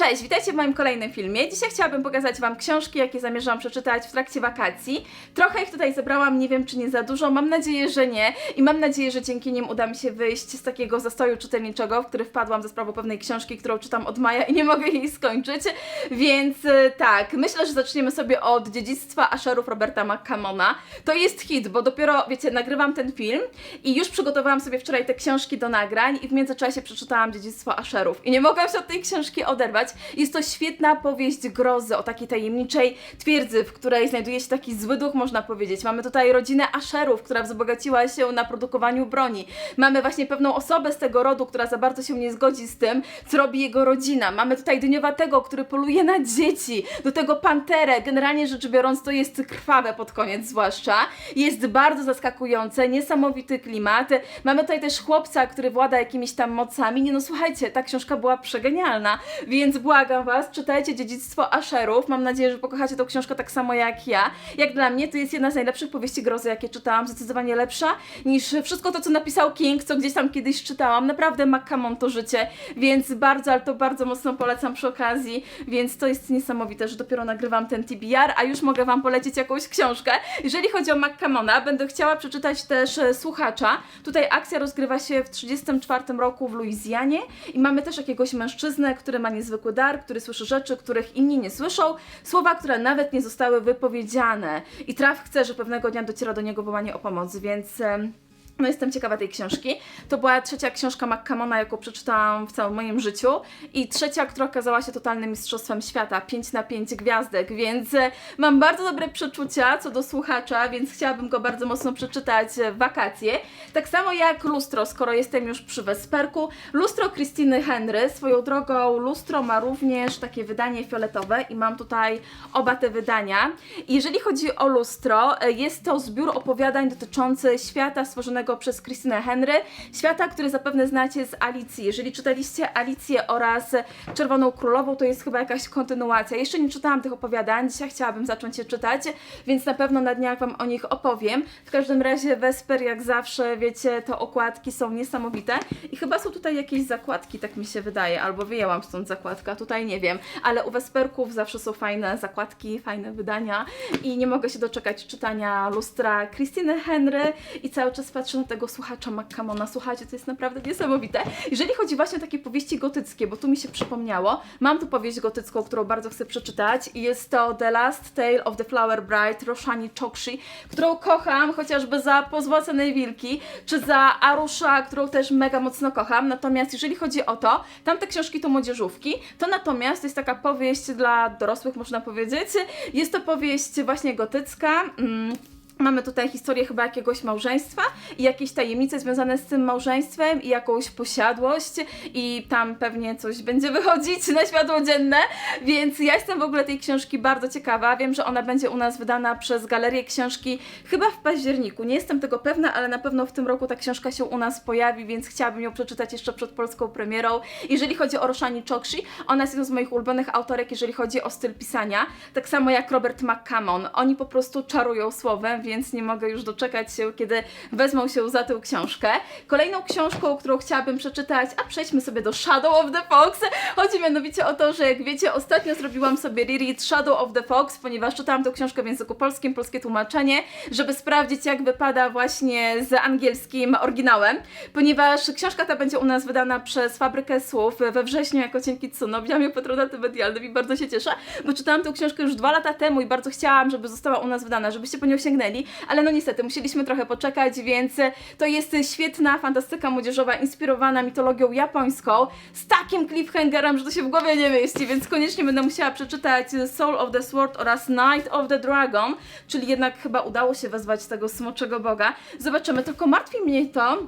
Cześć, witajcie w moim kolejnym filmie. Dzisiaj chciałabym pokazać Wam książki, jakie zamierzam przeczytać w trakcie wakacji. Trochę ich tutaj zebrałam, nie wiem czy nie za dużo, mam nadzieję, że nie i mam nadzieję, że dzięki nim uda mi się wyjść z takiego zastoju czytelniczego, w który wpadłam za sprawą pewnej książki, którą czytam od maja i nie mogę jej skończyć. Więc e, tak, myślę, że zaczniemy sobie od dziedzictwa Asherów Roberta McCammona. To jest hit, bo dopiero, wiecie, nagrywam ten film i już przygotowałam sobie wczoraj te książki do nagrań i w międzyczasie przeczytałam dziedzictwo Asherów i nie mogłam się od tej książki oderwać. Jest to świetna powieść grozy o takiej tajemniczej twierdzy, w której znajduje się taki zły duch, można powiedzieć. Mamy tutaj rodzinę Asherów, która wzbogaciła się na produkowaniu broni. Mamy właśnie pewną osobę z tego rodu, która za bardzo się nie zgodzi z tym, co robi jego rodzina. Mamy tutaj dyniowatego, który poluje na dzieci, do tego panterę. Generalnie rzecz biorąc, to jest krwawe pod koniec zwłaszcza. Jest bardzo zaskakujące, niesamowity klimat. Mamy tutaj też chłopca, który włada jakimiś tam mocami. Nie no, słuchajcie, ta książka była przegenialna, więc błagam Was, czytajcie Dziedzictwo Asherów. Mam nadzieję, że pokochacie tą książkę tak samo jak ja. Jak dla mnie, to jest jedna z najlepszych powieści grozy, jakie czytałam. Zdecydowanie lepsza niż wszystko to, co napisał King, co gdzieś tam kiedyś czytałam. Naprawdę McCammon to życie, więc bardzo, ale to bardzo mocno polecam przy okazji, więc to jest niesamowite, że dopiero nagrywam ten TBR, a już mogę Wam polecić jakąś książkę. Jeżeli chodzi o McCammona, będę chciała przeczytać też e, Słuchacza. Tutaj akcja rozgrywa się w 1934 roku w Luizjanie i mamy też jakiegoś mężczyznę, który ma niezwykły dar, który słyszy rzeczy, których inni nie słyszą, słowa, które nawet nie zostały wypowiedziane. I traf chce, że pewnego dnia dociera do niego wołanie o pomoc, więc... no jestem ciekawa tej książki. To była trzecia książka McCammona, jaką przeczytałam w całym moim życiu i trzecia, która okazała się totalnym mistrzostwem świata, 5 na 5 gwiazdek, więc e, mam bardzo dobre przeczucia co do słuchacza, więc chciałabym go bardzo mocno przeczytać w wakacje. Tak samo jak Lustro, skoro jestem już przy Wesperku. Lustro Christiny Henry, swoją drogą Lustro ma również takie wydanie fioletowe i mam tutaj oba te wydania. Jeżeli chodzi o Lustro, e, jest to zbiór opowiadań dotyczący świata stworzonego przez Christinę Henry, świata, który zapewne znacie z Alicji. Jeżeli czytaliście Alicję oraz Czerwoną Królową, to jest chyba jakaś kontynuacja. Jeszcze nie czytałam tych opowiadań, dzisiaj chciałabym zacząć je czytać, więc na pewno na dniach Wam o nich opowiem. W każdym razie Vesper, jak zawsze, wiecie, to okładki są niesamowite i chyba są tutaj jakieś zakładki, tak mi się wydaje, albo wyjęłam stąd zakładka, tutaj nie wiem, ale u Vesperków zawsze są fajne zakładki, fajne wydania i nie mogę się doczekać czytania lustra Christiny Henry i cały czas patrzę na tego słuchacza McCammona. Słuchajcie, to jest naprawdę niesamowite. Jeżeli chodzi właśnie o takie powieści gotyckie, bo tu mi się przypomniało, mam tu powieść gotycką, którą bardzo chcę przeczytać i jest to The Last Tale of the Flower Bride Roshani Chokshi, którą kocham chociażby za Pozłacane Wilki, czy za Arusha, którą też mega mocno kocham. Natomiast jeżeli chodzi o to, tamte książki to młodzieżówki, to natomiast to jest taka powieść dla dorosłych, można powiedzieć. Jest to powieść właśnie gotycka. Mm. Mamy tutaj historię chyba jakiegoś małżeństwa i jakieś tajemnice związane z tym małżeństwem i jakąś posiadłość i tam pewnie coś będzie wychodzić na światło dzienne, więc ja jestem w ogóle tej książki bardzo ciekawa. Wiem, że ona będzie u nas wydana przez Galerię Książki chyba w październiku. Nie jestem tego pewna, ale na pewno w tym roku ta książka się u nas pojawi, więc chciałabym ją przeczytać jeszcze przed polską premierą. Jeżeli chodzi o Roshani Chokshi, ona jest jedną z moich ulubionych autorek, jeżeli chodzi o styl pisania, tak samo jak Robert McCammon. Oni po prostu czarują słowem, więc nie mogę już doczekać się, kiedy wezmą się za tę książkę. Kolejną książką, którą chciałabym przeczytać, a przejdźmy sobie do Shadow of the Fox. Chodzi mianowicie o to, że jak wiecie, ostatnio zrobiłam sobie reread Shadow of the Fox, ponieważ czytałam tę książkę w języku polskim, polskie tłumaczenie, żeby sprawdzić, jak wypada właśnie z angielskim oryginałem, ponieważ książka ta będzie u nas wydana przez Fabrykę Słów we wrześniu jako Cienki Tsuno. Wziąłam ją patronaty medialnym i bardzo się cieszę, bo czytałam tę książkę już dwa lata temu i bardzo chciałam, żeby została u nas wydana, żebyście po nią sięgnęli, ale no niestety, musieliśmy trochę poczekać, więc to jest świetna fantastyka młodzieżowa, inspirowana mitologią japońską, z takim cliffhangerem, że to się w głowie nie mieści, więc koniecznie będę musiała przeczytać Soul of the Sword oraz Night of the Dragon, czyli jednak chyba udało się wezwać tego smoczego boga. Zobaczymy, tylko martwi mnie to,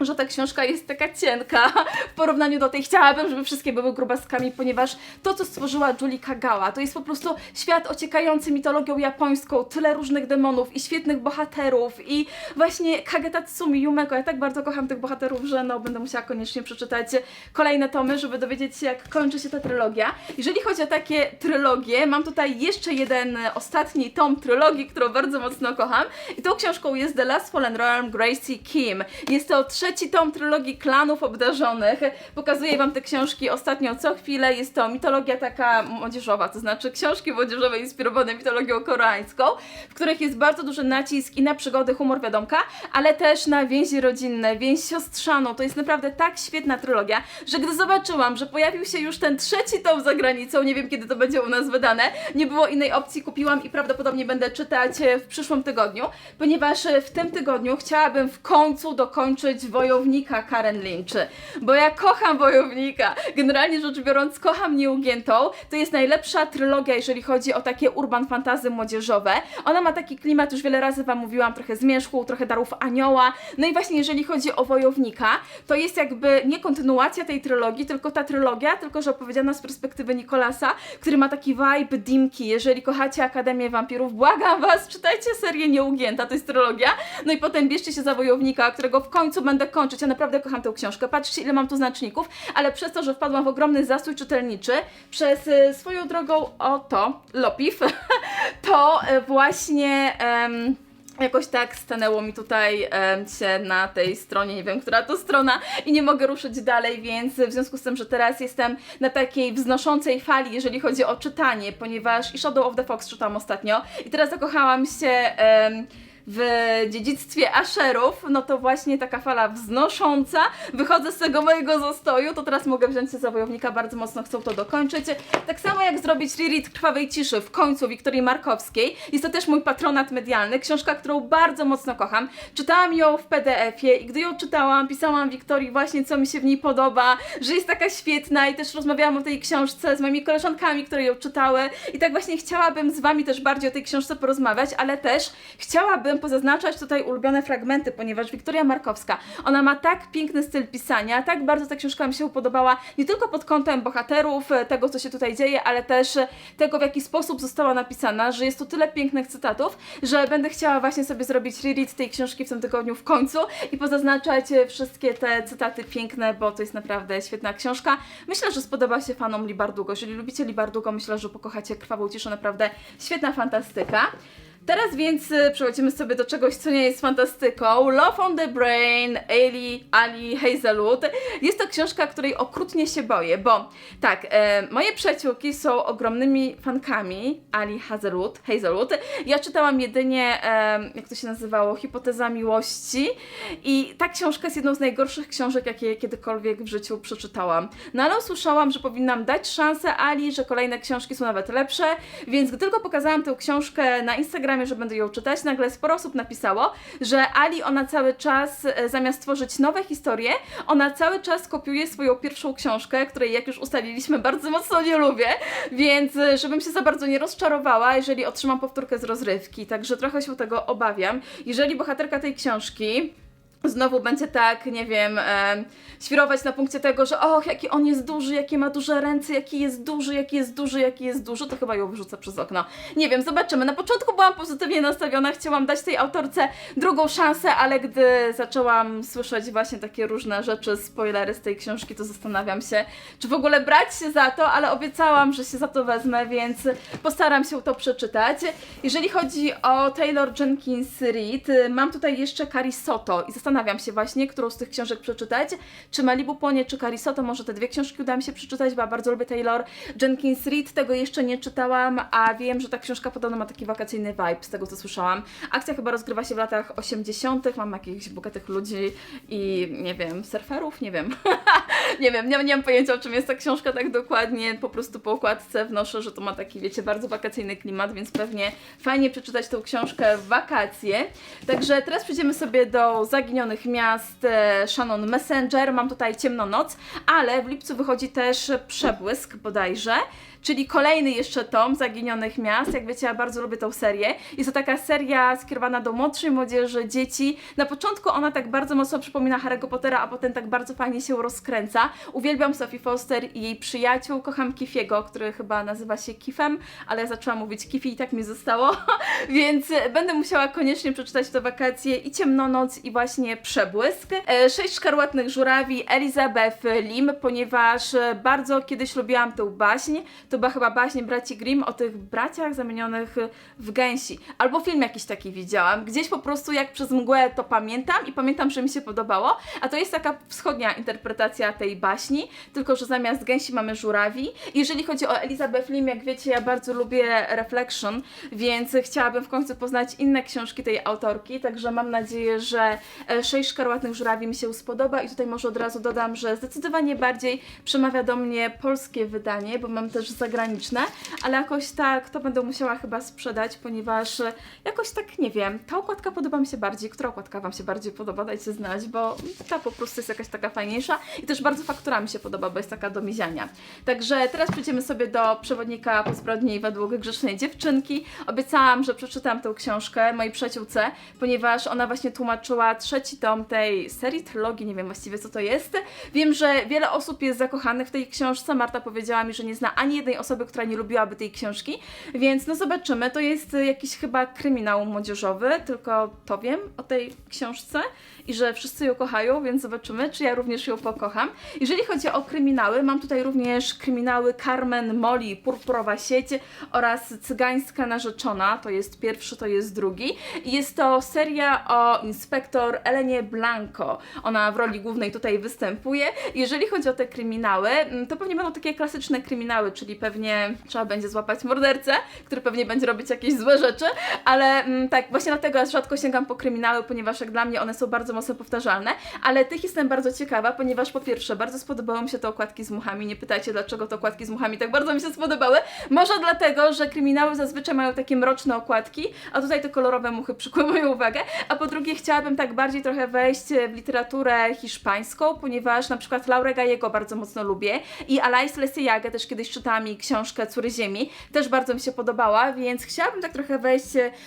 że ta książka jest taka cienka w porównaniu do tej. Chciałabym, żeby wszystkie były grubaskami, ponieważ to, co stworzyła Julie Kagawa, to jest po prostu świat ociekający mitologią japońską, tyle różnych demonów i świetnych bohaterów i właśnie Kagetatsumi Yumeko. Ja tak bardzo kocham tych bohaterów, że no będę musiała koniecznie przeczytać kolejne tomy, żeby dowiedzieć się, jak kończy się ta trylogia. Jeżeli chodzi o takie trylogie, mam tutaj jeszcze jeden ostatni tom trylogii, którą bardzo mocno kocham i tą książką jest The Last Fallen Realm Gracie Kim. Jest to trzeci tom trylogii klanów obdarzonych. Pokazuję wam te książki ostatnio co chwilę. Jest to mitologia taka młodzieżowa, to znaczy książki młodzieżowe inspirowane mitologią koreańską, w których jest bardzo duży nacisk i na przygody, humor, wiadomka, ale też na więzi rodzinne, więź siostrzaną. To jest naprawdę tak świetna trylogia, że gdy zobaczyłam, że pojawił się już ten trzeci tom za granicą, nie wiem kiedy to będzie u nas wydane, nie było innej opcji, kupiłam i prawdopodobnie będę czytać e, w przyszłym tygodniu, ponieważ e, w tym tygodniu chciałabym w końcu dokończyć Wojownika Karen Lynch, bo ja kocham Wojownika. Generalnie rzecz biorąc, kocham Nieugiętą. To jest najlepsza trylogia, jeżeli chodzi o takie urban fantazy młodzieżowe. Ona ma taki klimat, już wiele razy Wam mówiłam, trochę zmierzchu, trochę darów anioła. No i właśnie jeżeli chodzi o Wojownika, to jest jakby nie kontynuacja tej trylogii, tylko ta trylogia, tylko że opowiedziana z perspektywy Nikolasa, który ma taki vibe Dimki. Jeżeli kochacie Akademię Wampirów, błagam Was, czytajcie serię Nieugięta, to jest trylogia. No i potem bierzcie się za Wojownika, którego w końcu będę kończyć. Ja naprawdę kocham tę książkę. Patrzcie, ile mam tu znaczników, ale przez to, że wpadłam w ogromny zastój czytelniczy, przez y, swoją drogą oto, Lopif, to y, właśnie... Jakoś tak stanęło mi tutaj em, się na tej stronie, nie wiem, która to strona i nie mogę ruszyć dalej, więc w związku z tym, że teraz jestem na takiej wznoszącej fali, jeżeli chodzi o czytanie, ponieważ i Shadow of the Fox czytam ostatnio i teraz zakochałam się em, w dziedzictwie Asherów, no to właśnie taka fala wznosząca. Wychodzę z tego mojego zastoju, to teraz mogę wziąć się za wojownika, bardzo mocno chcą to dokończyć. Tak samo jak zrobić reread Krwawej Ciszy w końcu Wiktorii Markowskiej. Jest to też mój patronat medialny, książka, którą bardzo mocno kocham. Czytałam ją w PDF-ie i gdy ją czytałam, pisałam Wiktorii właśnie, co mi się w niej podoba, że jest taka świetna i też rozmawiałam o tej książce z moimi koleżankami, które ją czytały i tak właśnie chciałabym z Wami też bardziej o tej książce porozmawiać, ale też chciałabym pozaznaczać tutaj ulubione fragmenty, ponieważ Wiktoria Markowska, ona ma tak piękny styl pisania, tak bardzo ta książka mi się podobała, nie tylko pod kątem bohaterów, e, tego co się tutaj dzieje, ale też e, tego w jaki sposób została napisana, że jest tu tyle pięknych cytatów, że będę chciała właśnie sobie zrobić reread tej książki w tym tygodniu w końcu i pozaznaczać e, wszystkie te cytaty piękne, bo to jest naprawdę świetna książka. Myślę, że spodoba się fanom Libardugo. Jeżeli lubicie Libardugo, myślę, że pokochacie Krwawą Ciszę, naprawdę świetna fantastyka. Teraz więc y, przechodzimy sobie do czegoś, co nie jest fantastyką. Love on the Brain, Ali, Ali Hazelwood. Jest to książka, której okrutnie się boję, bo tak, e, moje przyjaciółki są ogromnymi fankami Ali Hazelwood, Hazelwood. Ja czytałam jedynie, e, jak to się nazywało, Hipoteza Miłości i ta książka jest jedną z najgorszych książek, jakie kiedykolwiek w życiu przeczytałam. No ale usłyszałam, że powinnam dać szansę Ali, że kolejne książki są nawet lepsze, więc gdy tylko pokazałam tę książkę na Instagramie, że będę ją czytać, nagle sporo osób napisało, że Ali, ona cały czas, e, zamiast tworzyć nowe historie, ona cały czas kopiuje swoją pierwszą książkę, której, jak już ustaliliśmy, bardzo mocno nie lubię, więc e, żebym się za bardzo nie rozczarowała, jeżeli otrzymam powtórkę z rozrywki, także trochę się tego obawiam. Jeżeli bohaterka tej książki znowu będzie tak, nie wiem, e, świrować na punkcie tego, że och, jaki on jest duży, jakie ma duże ręce, jaki jest duży, jaki jest duży, jaki jest duży, to chyba ją wyrzucę przez okno. Nie wiem, zobaczymy. Na początku byłam pozytywnie nastawiona, chciałam dać tej autorce drugą szansę, ale gdy zaczęłam słyszeć właśnie takie różne rzeczy, spoilery z tej książki, to zastanawiam się, czy w ogóle brać się za to, ale obiecałam, że się za to wezmę, więc postaram się to przeczytać. Jeżeli chodzi o Taylor Jenkins Reid, mam tutaj jeszcze Carisoto i zastanawiam się właśnie, którą z tych książek przeczytać. Czy Malibu Płonie, czy Carisoto, może te dwie książki uda mi się przeczytać, bo ja bardzo lubię Taylor Jenkins Reid, tego jeszcze nie czytałam, a wiem, że ta książka podobno ma taki wakacyjny vibe, z tego co słyszałam. Akcja chyba rozgrywa się w latach 80., mam jakichś bogatych ludzi i nie wiem, surferów, nie wiem. nie wiem, nie, nie mam pojęcia o czym jest ta książka tak dokładnie, po prostu po okładce wnoszę, że to ma taki, wiecie, bardzo wakacyjny klimat, więc pewnie fajnie przeczytać tę książkę w wakacje. Także teraz przejdziemy sobie do Zaginionych Miast e, Shannon Messenger, mam tutaj Ciemną Noc, ale w lipcu wychodzi też Przebłysk bodajże, czyli kolejny jeszcze tom Zaginionych Miast. Jak wiecie, ja bardzo lubię tą serię. Jest to taka seria skierowana do młodszej młodzieży, dzieci. Na początku ona tak bardzo mocno przypomina Harry'ego Pottera, a potem tak bardzo fajnie się rozkręca. Uwielbiam Sophie Foster i jej przyjaciół. Kocham Kifiego, który chyba nazywa się Kifem, ale ja zaczęłam mówić Kifi i tak mi zostało. Więc będę musiała koniecznie przeczytać te wakacje i Ciemnonoc i właśnie Przebłysk. E, Sześć szkarłatnych żurawi Elizabeth Lim, ponieważ bardzo kiedyś lubiłam tę baśń. To była chyba baśń braci Grimm o tych braciach zamienionych w gęsi. Albo film jakiś taki widziałam. Gdzieś po prostu jak przez mgłę to pamiętam i pamiętam, że mi się podobało. A to jest taka wschodnia interpretacja tej baśni, tylko że zamiast gęsi mamy żurawi. Jeżeli chodzi o Elizabeth Lim, jak wiecie, ja bardzo lubię Reflection, więc chciałabym w końcu poznać inne książki tej autorki, także mam nadzieję, że e, Sześć szkarłatnych żurawi mi się spodoba i tutaj może od razu dodam, że zdecydowanie bardziej przemawia do mnie polskie wydanie, bo mam też zagraniczne, ale jakoś tak to będę musiała chyba sprzedać, ponieważ jakoś tak nie wiem, ta okładka podoba mi się bardziej, która okładka Wam się bardziej podoba, dajcie znać, bo ta po prostu jest jakaś taka fajniejsza i też bardzo faktura mi się podoba, bo jest taka do miziania. Także teraz przejdziemy sobie do przewodnika po zbrodni według grzecznej dziewczynki. Obiecałam, że przeczytam tę książkę mojej przyjaciółce, ponieważ ona właśnie tłumaczyła trzeci tom tej serii, trylogii, nie wiem właściwie co to jest. Wiem, że wiele osób jest zakochanych w tej książce. Marta powiedziała mi, że nie zna ani jednej osoby, która nie lubiłaby tej książki, więc no zobaczymy. To jest jakiś chyba kryminał młodzieżowy, tylko to wiem o tej książce i że wszyscy ją kochają, więc zobaczymy, czy ja również ją pokocham. Jeżeli chodzi o kryminały, mam tutaj również kryminały Carmen Molly, Purpurowa sieć oraz Cygańska narzeczona, to jest pierwszy, to jest drugi. Jest to seria o inspektor Elenie Blanco. Ona w roli głównej tutaj występuje. Jeżeli chodzi o te kryminały, mm, to pewnie będą takie klasyczne kryminały, czyli pewnie trzeba będzie złapać mordercę, który pewnie będzie robić jakieś złe rzeczy, ale mm, tak, właśnie dlatego ja rzadko sięgam po kryminały, ponieważ jak dla mnie one są bardzo mocno powtarzalne, ale tych jestem bardzo ciekawa, ponieważ po pierwsze, bardzo spodobały mi się te okładki z muchami, nie pytajcie dlaczego te okładki z muchami tak bardzo mi się spodobały, może dlatego, że kryminały zazwyczaj mają takie mroczne okładki, a tutaj te kolorowe muchy przykuły moją uwagę, a po drugie chciałabym tak bardziej trochę wejść w literaturę hiszpańską, ponieważ na przykład Laurę Gallego bardzo mocno lubię i Alais Lesiagę też kiedyś czytałam jej książkę Córy Ziemi, też bardzo mi się podobała, więc chciałabym tak trochę wejść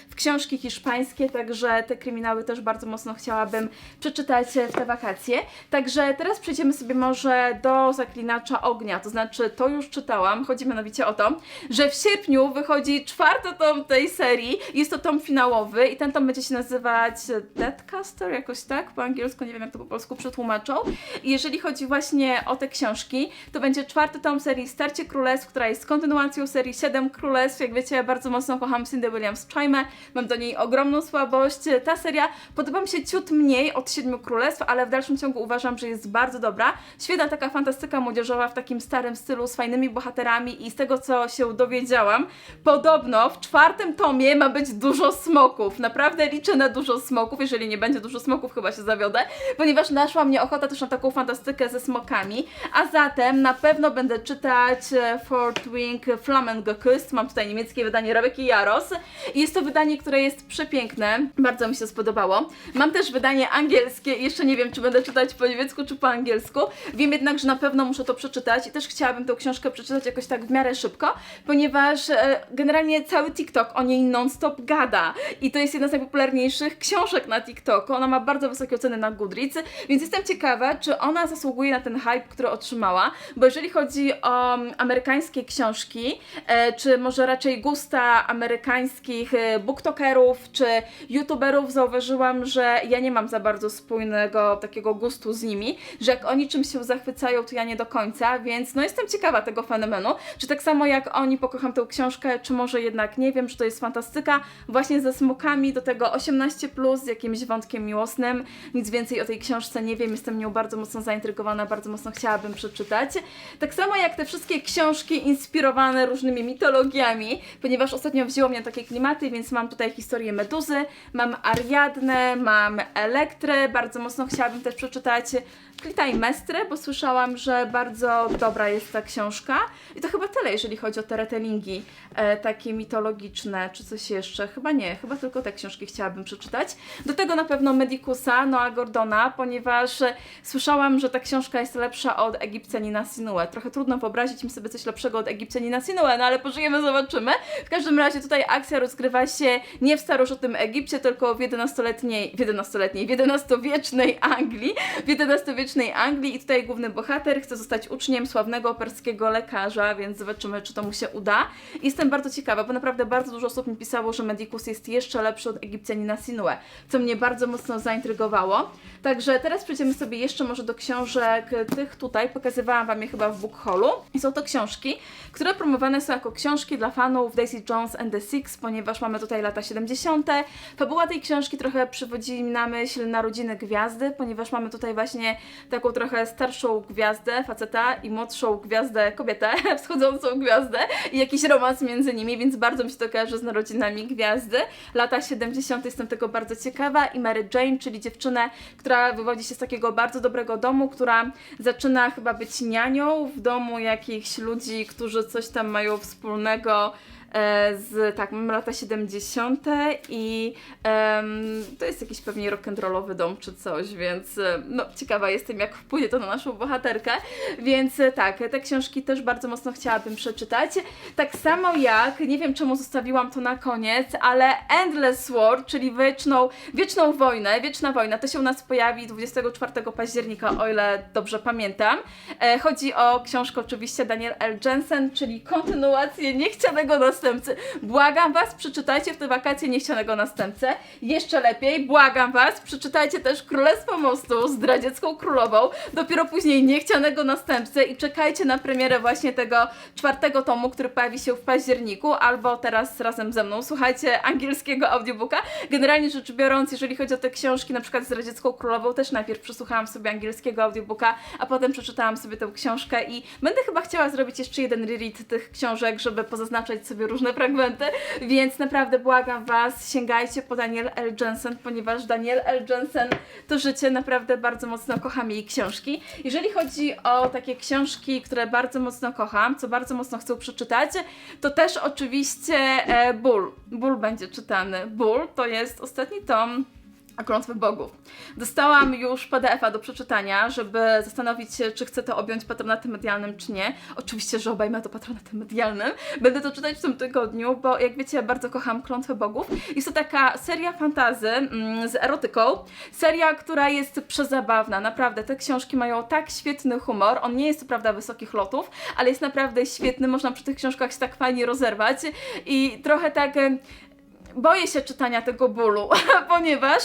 w książki hiszpańskie, także te kryminały też bardzo mocno chciałabym przeczytać w te wakacje. Także teraz przejdziemy sobie może do Zaklinacza Ognia, to znaczy to już czytałam, chodzi mianowicie o to, że w sierpniu wychodzi czwarty tom tej serii, jest to tom finałowy i ten tom będzie się nazywać Deadcaster, jakoś tak, po angielsku, nie wiem jak to po polsku przetłumaczą. I jeżeli chodzi właśnie o te książki, to będzie czwarty tom serii Starcie Która jest kontynuacją serii Siedem Królestw. Jak wiecie, bardzo mocno kocham Cindy Williams Chime, mam do niej ogromną słabość. Ta seria podoba mi się ciut mniej od Siedmiu Królestw, ale w dalszym ciągu uważam, że jest bardzo dobra. Świetna taka fantastyka młodzieżowa w takim starym stylu, z fajnymi bohaterami i z tego, co się dowiedziałam, podobno w czwartym tomie ma być dużo smoków. Naprawdę liczę na dużo smoków. Jeżeli nie będzie dużo smoków, chyba się zawiodę, ponieważ naszła mnie ochota też na taką fantastykę ze smokami. A zatem na pewno będę czytać e, Fort Wing Flamengo Küss. Mam tutaj niemieckie wydanie Rebeki Jaros. I jest to wydanie, które jest przepiękne. Bardzo mi się spodobało. Mam też wydanie angielskie jeszcze nie wiem, czy będę czytać po niemiecku, czy po angielsku. Wiem jednak, że na pewno muszę to przeczytać i też chciałabym tę książkę przeczytać jakoś tak w miarę szybko, ponieważ e, generalnie cały TikTok o niej non-stop gada. I to jest jedna z najpopularniejszych książek na TikToku. Ona ma bardzo wysokie oceny na Goodreads, więc jestem ciekawa, czy ona zasługuje na ten hype, który otrzymała, bo jeżeli chodzi o mm, amerykańskie książki, e, czy może raczej gusta amerykańskich e, booktokerów, czy youtuberów, zauważyłam, że ja nie mam za bardzo spójnego takiego gustu z nimi, że jak oni czymś się zachwycają, to ja nie do końca, więc no jestem ciekawa tego fenomenu, czy tak samo jak oni pokocham tę książkę, czy może jednak nie wiem, czy to jest fantastyka, właśnie ze smokami, do tego 18+, plus, z jakimś wątkiem miłosnym, nic więcej o tej książce nie wiem, jestem nią bardzo mocno zaintrygowana, bardzo mocno chciałabym przeczytać. Tak samo jak te wszystkie książki inspirowane różnymi mitologiami, ponieważ ostatnio wzięło mnie takie klimaty, więc mam tutaj historię Meduzy, mam Ariadnę, mam Elektrę, bardzo mocno chciałabym też przeczytać Clitemnestre, bo słyszałam, że bardzo dobra jest ta książka. I to chyba tyle, jeżeli chodzi o te retellingi e, takie mitologiczne, czy coś jeszcze. Chyba nie, chyba tylko te książki chciałabym przeczytać. Do tego na pewno Medicusa, Noa Gordona, ponieważ e, słyszałam, że ta książka jest lepsza od Egipcjanina Sinue. Trochę trudno wyobrazić mi sobie coś lepszego od Egipcjanina Sinue, no ale pożyjemy, zobaczymy. W każdym razie tutaj akcja rozgrywa się nie w starożytnym Egipcie, tylko w 11-letniej, w 11-letniej, w 11-wiecznej Anglii, w 11-wiecznej Anglii i tutaj główny bohater chce zostać uczniem sławnego perskiego lekarza, więc zobaczymy, czy to mu się uda. Jestem bardzo ciekawa, bo naprawdę bardzo dużo osób mi pisało, że Medicus jest jeszcze lepszy od Egipcjanina Sinue, co mnie bardzo mocno zaintrygowało. Także teraz przejdziemy sobie jeszcze może do książek tych tutaj. Pokazywałam Wam je chyba w book. I są to książki, które promowane są jako książki dla fanów Daisy Jones and the Six, ponieważ mamy tutaj lata 70. Fabuła tej książki trochę przywodzi na myśl Narodziny Gwiazdy, ponieważ mamy tutaj właśnie taką trochę starszą gwiazdę, faceta i młodszą gwiazdę, kobietę, wschodzącą gwiazdę i jakiś romans między nimi, więc bardzo mi się to kojarzy z Narodzinami Gwiazdy. Lata 70. jestem tego bardzo ciekawa i Mary Jane, czyli dziewczynę, która wywodzi się z takiego bardzo dobrego domu, która zaczyna chyba być nianią w domu jakichś ludzi, którzy coś tam mają wspólnego z, tak, mamy lata 70. i em, to jest jakiś pewnie rock'n'rollowy dom czy coś, więc e, no ciekawa jestem jak wpłynie to na naszą bohaterkę, więc e, tak, te książki też bardzo mocno chciałabym przeczytać. Tak samo jak, nie wiem czemu zostawiłam to na koniec, ale Endless War, czyli wieczną, wieczną wojnę, wieczna wojna, to się u nas pojawi 24 października, o ile dobrze pamiętam. E, chodzi o książkę oczywiście Daniel L. Jensen, czyli kontynuację niechcianego następcy. Błagam Was, przeczytajcie w te wakacje niechcianego następcę. Jeszcze lepiej, błagam Was, przeczytajcie też Królestwo Mostu, zdradziecką królową, dopiero później niechcianego następcę i czekajcie na premierę właśnie tego czwartego tomu, który pojawi się w październiku, albo teraz razem ze mną słuchajcie angielskiego audiobooka. Generalnie rzecz biorąc, jeżeli chodzi o te książki, na przykład Zdradziecką Królową, też najpierw przesłuchałam sobie angielskiego audiobooka, a potem przeczytałam sobie tę książkę i będę chyba chciała zrobić jeszcze jeden reread tych książek, żeby pozaznaczać sobie różne fragmenty, więc naprawdę błagam Was, sięgajcie po Daniel L. Jensen, ponieważ Daniel L. Jensen to życie, naprawdę bardzo mocno kocham jej książki. Jeżeli chodzi o takie książki, które bardzo mocno kocham, co bardzo mocno chcę przeczytać, to też oczywiście e, Ból. Ból będzie czytany. Ból to jest ostatni tom klątwy bogów. Dostałam już PDF-a do przeczytania, żeby zastanowić się, czy chcę to objąć patronatem medialnym, czy nie. Oczywiście, że obejmę to patronatem medialnym. Będę to czytać w tym tygodniu, bo jak wiecie, bardzo kocham klątwę bogów. Jest to taka seria fantazy mm, z erotyką. Seria, która jest przezabawna. Naprawdę, te książki mają tak świetny humor. On nie jest co prawda wysokich lotów, ale jest naprawdę świetny. Można przy tych książkach się tak fajnie rozerwać i trochę tak boję się czytania tego bólu, ponieważ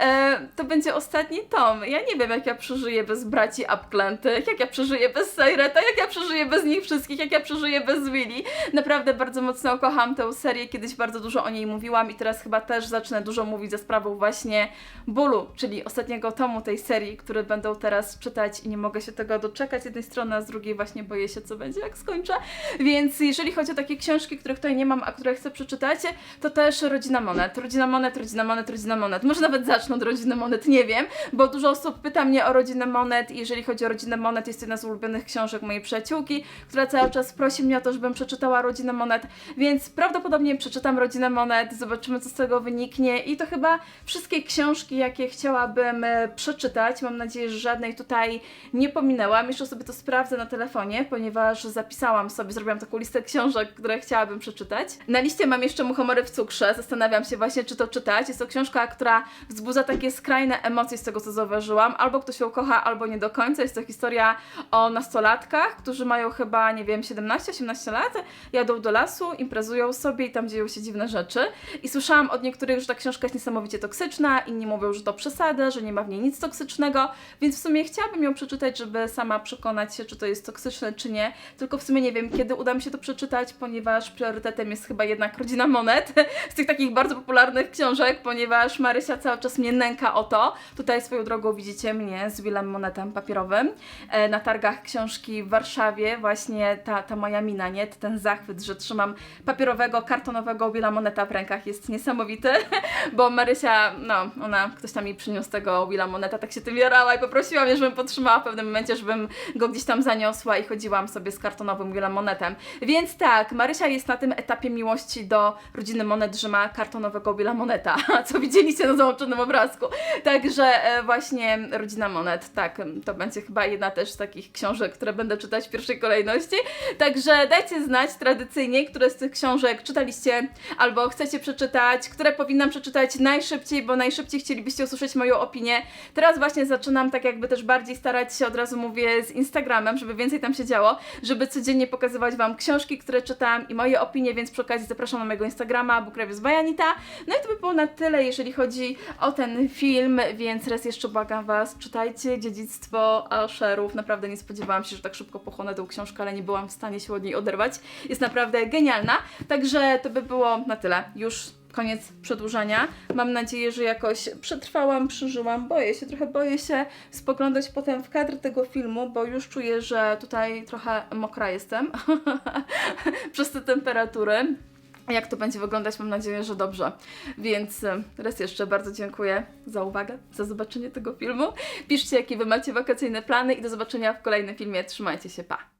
e, to będzie ostatni tom. Ja nie wiem, jak ja przeżyję bez braci Upklętych, jak ja przeżyję bez Saireta, jak ja przeżyję bez nich wszystkich, jak ja przeżyję bez Willy. Naprawdę bardzo mocno kocham tę serię, kiedyś bardzo dużo o niej mówiłam i teraz chyba też zacznę dużo mówić za sprawą właśnie bólu, czyli ostatniego tomu tej serii, który będą teraz czytać i nie mogę się tego doczekać z jednej strony, a z drugiej właśnie boję się, co będzie, jak skończę. Więc jeżeli chodzi o takie książki, których tutaj nie mam, a które chcę przeczytać, to też Rodzina Monet. Rodzina Monet, Rodzina Monet, Rodzina Monet. Może nawet zacznę od Rodziny Monet, nie wiem, bo dużo osób pyta mnie o Rodzinę Monet i jeżeli chodzi o Rodzinę Monet, jest to jedna z ulubionych książek mojej przyjaciółki, która cały czas prosi mnie o to, żebym przeczytała Rodzinę Monet, więc prawdopodobnie przeczytam Rodzinę Monet, zobaczymy co z tego wyniknie i to chyba wszystkie książki, jakie chciałabym e, przeczytać. Mam nadzieję, że żadnej tutaj nie pominęłam. Jeszcze sobie to sprawdzę na telefonie, ponieważ zapisałam sobie, zrobiłam taką listę książek, które chciałabym przeczytać. Na liście mam jeszcze Muchomory w cukrze. Zastanawiam się właśnie, czy to czytać. Jest to książka, która wzbudza takie skrajne emocje z tego, co zauważyłam. Albo ktoś ją kocha, albo nie do końca. Jest to historia o nastolatkach, którzy mają chyba, nie wiem, 17-18 lat, jadą do lasu, imprezują sobie i tam dzieją się dziwne rzeczy. I słyszałam od niektórych, że ta książka jest niesamowicie toksyczna, inni mówią, że to przesada, że nie ma w niej nic toksycznego, więc w sumie chciałabym ją przeczytać, żeby sama przekonać się, czy to jest toksyczne, czy nie. Tylko w sumie nie wiem, kiedy uda mi się to przeczytać, ponieważ priorytetem jest chyba jednak rodzina monet z tych takich bardzo popularnych książek, ponieważ Marysia cały czas mnie nęka o to. Tutaj swoją drogą widzicie mnie z Willem Monetem papierowym e, na targach książki w Warszawie. Właśnie ta, ta moja mina, nie? Ten zachwyt, że trzymam papierowego, kartonowego Willa Moneta w rękach jest niesamowity, bo Marysia, no, ona, ktoś tam mi przyniósł tego Willa Moneta, tak się tym jarała i poprosiła mnie, żebym potrzymała w pewnym momencie, żebym go gdzieś tam zaniosła i chodziłam sobie z kartonowym Willa Monetem. Więc tak, Marysia jest na tym etapie miłości do rodziny Monet, że ma kartonowego Willa Moneta, co widzieliście na załączonym obrazku. Także e, właśnie rodzina Monet, tak, to będzie chyba jedna też z takich książek, które będę czytać w pierwszej kolejności. Także dajcie znać tradycyjnie, które z tych książek czytaliście albo chcecie przeczytać, które powinnam przeczytać najszybciej, bo najszybciej chcielibyście usłyszeć moją opinię. Teraz właśnie zaczynam tak jakby też bardziej starać się, od razu mówię, z Instagramem, żeby więcej tam się działo, żeby codziennie pokazywać Wam książki, które czytam i moje opinie, więc przy okazji zapraszam na mojego Instagrama, Bookreviewsby Bye Anita. No i to by było na tyle, jeżeli chodzi o ten film, więc raz jeszcze błagam Was, czytajcie Dziedzictwo Asherów. Naprawdę nie spodziewałam się, że tak szybko pochłonę tę książkę, ale nie byłam w stanie się od niej oderwać. Jest naprawdę genialna. Także to by było na tyle. Już koniec przedłużania. Mam nadzieję, że jakoś przetrwałam, przeżyłam. Boję się, trochę boję się spoglądać potem w kadr tego filmu, bo już czuję, że tutaj trochę mokra jestem przez te temperatury. Jak to będzie wyglądać, mam nadzieję, że dobrze. Więc e, raz jeszcze bardzo dziękuję za uwagę, za zobaczenie tego filmu. Piszcie, jakie Wy macie wakacyjne plany i do zobaczenia w kolejnym filmie. Trzymajcie się, pa!